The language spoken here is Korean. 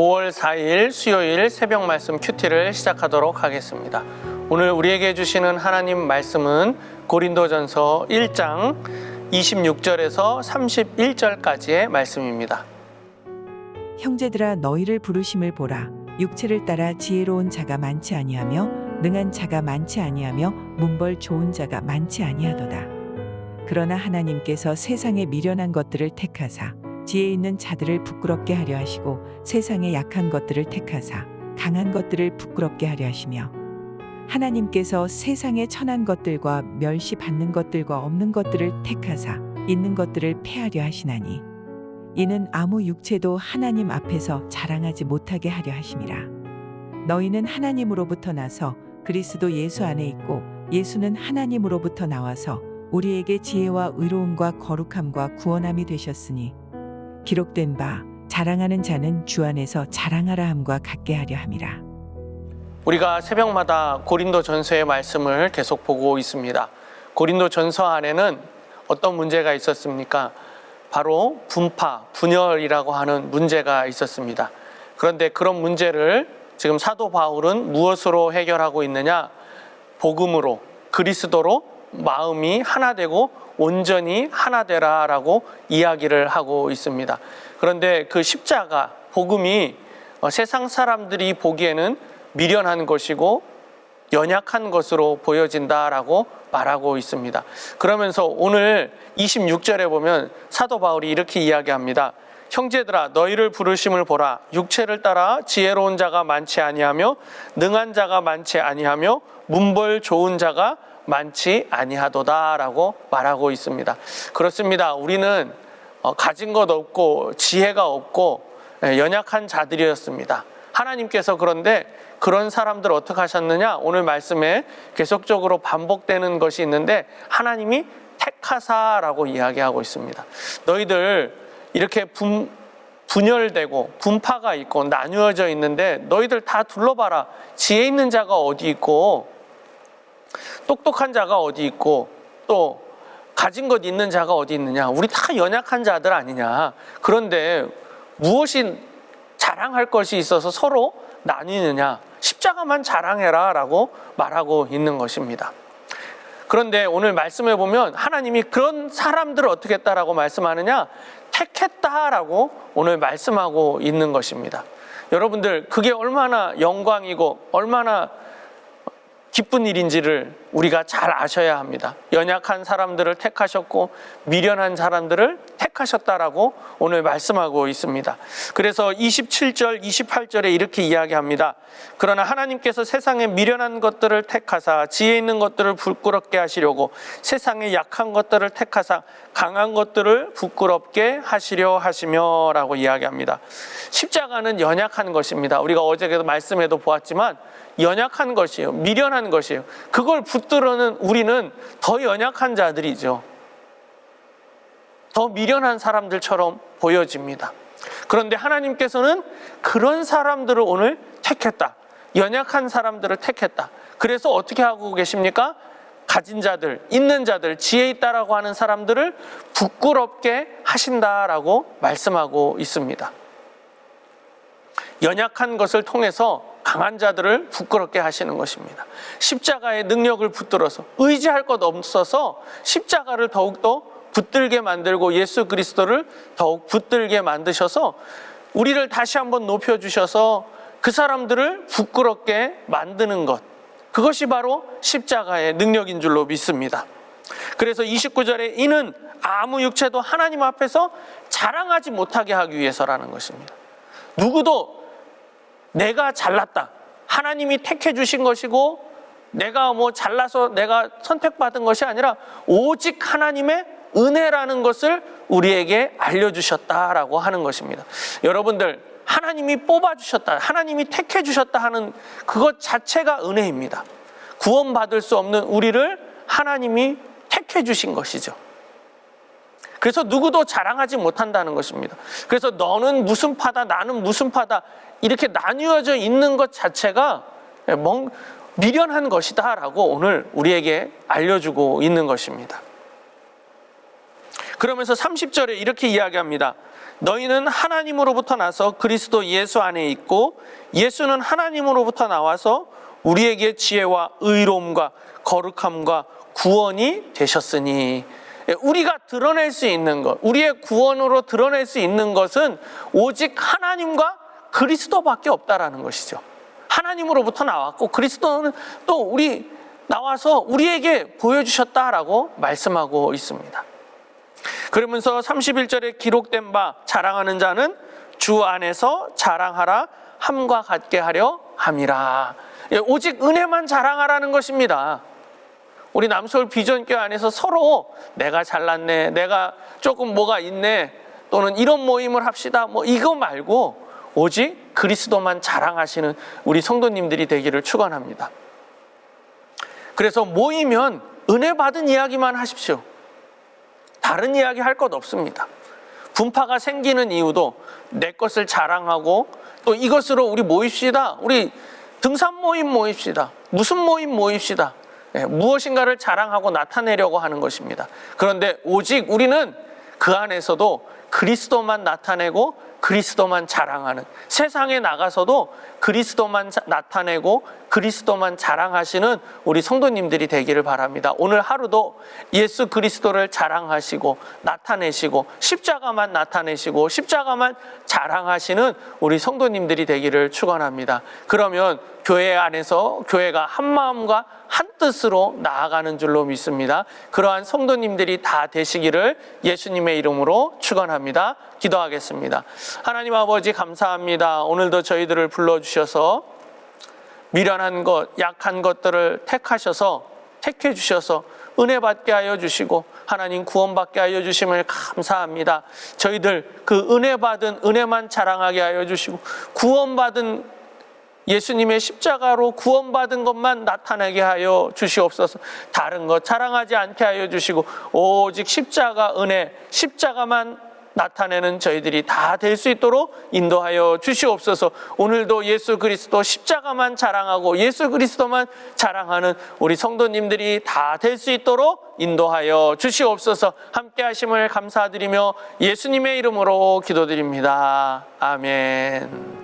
5월 4일 수요일 새벽 말씀 큐티를 시작하도록 하겠습니다. 오늘 우리에게 주시는 하나님 말씀은 고린도전서 1장 26절에서 31절까지의 말씀입니다. 형제들아 너희를 부르심을 보라 육체를 따라 지혜로운 자가 많지 아니하며 능한 자가 많지 아니하며 문벌 좋은 자가 많지 아니하도다 그러나 하나님께서 세상에 미련한 것들을 택하사 지혜 있는 자들을 부끄럽게 하려 하시고 세상에 약한 것들을 택하사 강한 것들을 부끄럽게 하려 하시며 하나님께서 세상의 천한 것들과 멸시 받는 것들과 없는 것들을 택하사 있는 것들을 패하려 하시나니 이는 아무 육체도 하나님 앞에서 자랑하지 못하게 하려 하심이라. 너희는 하나님으로부터 나서 그리스도 예수 안에 있고 예수는 하나님으로부터 나와서 우리에게 지혜와 의로움과 거룩함과 구원함이 되셨으니 기록된 바 자랑하는 자는 주 안에서 자랑하라 함과 같게 하려 함이라. 우리가 새벽마다 고린도 전서의 말씀을 계속 보고 있습니다. 고린도 전서 안에는 어떤 문제가 있었습니까? 바로 분파, 분열이라고 하는 문제가 있었습니다. 그런데 그런 문제를 지금 사도 바울은 무엇으로 해결하고 있느냐? 복음으로, 그리스도로 마음이 하나 되고 온전히 하나 되라라고 이야기를 하고 있습니다. 그런데 그 십자가, 복음이 어, 세상 사람들이 보기에는 미련한 것이고 연약한 것으로 보여진다라고 말하고 있습니다. 그러면서 오늘 26절에 보면 사도 바울이 이렇게 이야기합니다. 형제들아 너희를 부르심을 보라 육체를 따라 지혜로운 자가 많지 아니하며 능한 자가 많지 아니하며 문벌 좋은 자가 많지 아니하도다라고 말하고 있습니다. 그렇습니다. 우리는 어, 가진 것 없고 지혜가 없고 예, 연약한 자들이었습니다. 하나님께서 그런데 그런 사람들 어떻게 하셨느냐? 오늘 말씀에 계속적으로 반복되는 것이 있는데 하나님이 택하사라고 이야기하고 있습니다. 너희들 이렇게 분, 분열되고 분파가 있고 나누어져 있는데 너희들 다 둘러봐라. 지혜 있는 자가 어디 있고 똑똑한 자가 어디 있고 또 가진 것 있는 자가 어디 있느냐? 우리 다 연약한 자들 아니냐? 그런데 무엇이 자랑할 것이 있어서 서로 나뉘느냐? 십자가만 자랑해라 라고 말하고 있는 것입니다. 그런데 오늘 말씀해 보면 하나님이 그런 사람들을 어떻게 했다라고 말씀하느냐? 택했다라고 오늘 말씀하고 있는 것입니다. 여러분들, 그게 얼마나 영광이고 얼마나 기쁜 일인지를 우리가 잘 아셔야 합니다. 연약한 사람들을 택하셨고 미련한 사람들을 택하셨다라고 오늘 말씀하고 있습니다. 그래서 27절, 28절에 이렇게 이야기합니다. 그러나 하나님께서 세상에 미련한 것들을 택하사 지혜 있는 것들을 부끄럽게 하시려고 세상에 약한 것들을 택하사 강한 것들을 부끄럽게 하시려 하시며라고 이야기합니다. 십자가는 연약한 것입니다. 우리가 어제도 말씀에도 보았지만 연약한 것이에요. 미련한 것이에요. 그걸 붙들어는 우리는 더 연약한 자들이죠. 더 미련한 사람들처럼 보여집니다. 그런데 하나님께서는 그런 사람들을 오늘 택했다. 연약한 사람들을 택했다. 그래서 어떻게 하고 계십니까? 가진 자들, 있는 자들, 지혜 있다라고 하는 사람들을 부끄럽게 하신다라고 말씀하고 있습니다. 연약한 것을 통해서 강한 자들을 부끄럽게 하시는 것입니다. 십자가의 능력을 붙들어서 의지할 것 없어서 십자가를 더욱더 붙들게 만들고 예수 그리스도를 더욱 붙들게 만드셔서 우리를 다시 한번 높여주셔서 그 사람들을 부끄럽게 만드는 것. 그것이 바로 십자가의 능력인 줄로 믿습니다. 그래서 29절에 이는 아무 육체도 하나님 앞에서 자랑하지 못하게 하기 위해서라는 것입니다. 누구도 내가 잘났다. 하나님이 택해 주신 것이고 내가 뭐 잘나서 내가 선택받은 것이 아니라 오직 하나님의 은혜라는 것을 우리에게 알려주셨다라고 하는 것입니다. 여러분들, 하나님이 뽑아주셨다, 하나님이 택해 주셨다 하는 그것 자체가 은혜입니다. 구원받을 수 없는 우리를 하나님이 택해 주신 것이죠. 그래서 누구도 자랑하지 못한다는 것입니다. 그래서 너는 무슨 파다, 나는 무슨 파다, 이렇게 나뉘어져 있는 것 자체가 멍, 미련한 것이다 라고 오늘 우리에게 알려주고 있는 것입니다. 그러면서 30절에 이렇게 이야기합니다. 너희는 하나님으로부터 나서 그리스도 예수 안에 있고 예수는 하나님으로부터 나와서 우리에게 지혜와 의로움과 거룩함과 구원이 되셨으니 예, 우리가 드러낼 수 있는 것, 우리의 구원으로 드러낼 수 있는 것은 오직 하나님과 그리스도밖에 없다라는 것이죠. 하나님으로부터 나왔고 그리스도는 또 우리 나와서 우리에게 보여주셨다라고 말씀하고 있습니다. 그러면서 31절에 기록된 바 자랑하는 자는 주 안에서 자랑하라 함과 같게 하려 함이라. 예, 오직 은혜만 자랑하라는 것입니다. 우리 남서울 비전교 안에서 서로 내가 잘났네, 내가 조금 뭐가 있네, 또는 이런 모임을 합시다. 뭐 이거 말고 오직 그리스도만 자랑하시는 우리 성도님들이 되기를 축원합니다. 그래서 모이면 은혜 받은 이야기만 하십시오. 다른 이야기 할 것 없습니다. 분파가 생기는 이유도 내 것을 자랑하고 또 이것으로 우리 모입시다. 우리 등산 모임 모입시다. 무슨 모임 모입시다. 예, 무엇인가를 자랑하고 나타내려고 하는 것입니다. 그런데 오직 우리는 그 안에서도 그리스도만 나타내고 그리스도만 자랑하는 세상에 나가서도 그리스도만 자- 나타내고 그리스도만 자랑하시는 우리 성도님들이 되기를 바랍니다. 오늘 하루도 예수 그리스도를 자랑하시고 나타내시고 십자가만 나타내시고 십자가만 자랑하시는 우리 성도님들이 되기를 축원합니다. 그러면 교회 안에서 교회가 한 마음과 한 뜻으로 나아가는 줄로 믿습니다. 그러한 성도님들이 다 되시기를 예수님의 이름으로 축원합니다. 기도하겠습니다. 하나님 아버지 감사합니다. 오늘도 저희들을 불러 주셔서 미련한 것, 약한 것들을 택하셔서 택해 주셔서 은혜 받게 하여 주시고 하나님 구원 받게 하여 주심을 감사합니다. 저희들 그 은혜 받은 은혜만 자랑하게 하여 주시고 구원 받은 예수님의 십자가로 구원받은 것만 나타나게 하여 주시옵소서. 다른 것 자랑하지 않게 하여 주시고 오직 십자가 은혜, 십자가만 나타내는 저희들이 다 될 수 있도록 인도하여 주시옵소서. 오늘도 예수 그리스도 십자가만 자랑하고 예수 그리스도만 자랑하는 우리 성도님들이 다 될 수 있도록 인도하여 주시옵소서. 함께 하심을 감사드리며 예수님의 이름으로 기도드립니다. 아멘.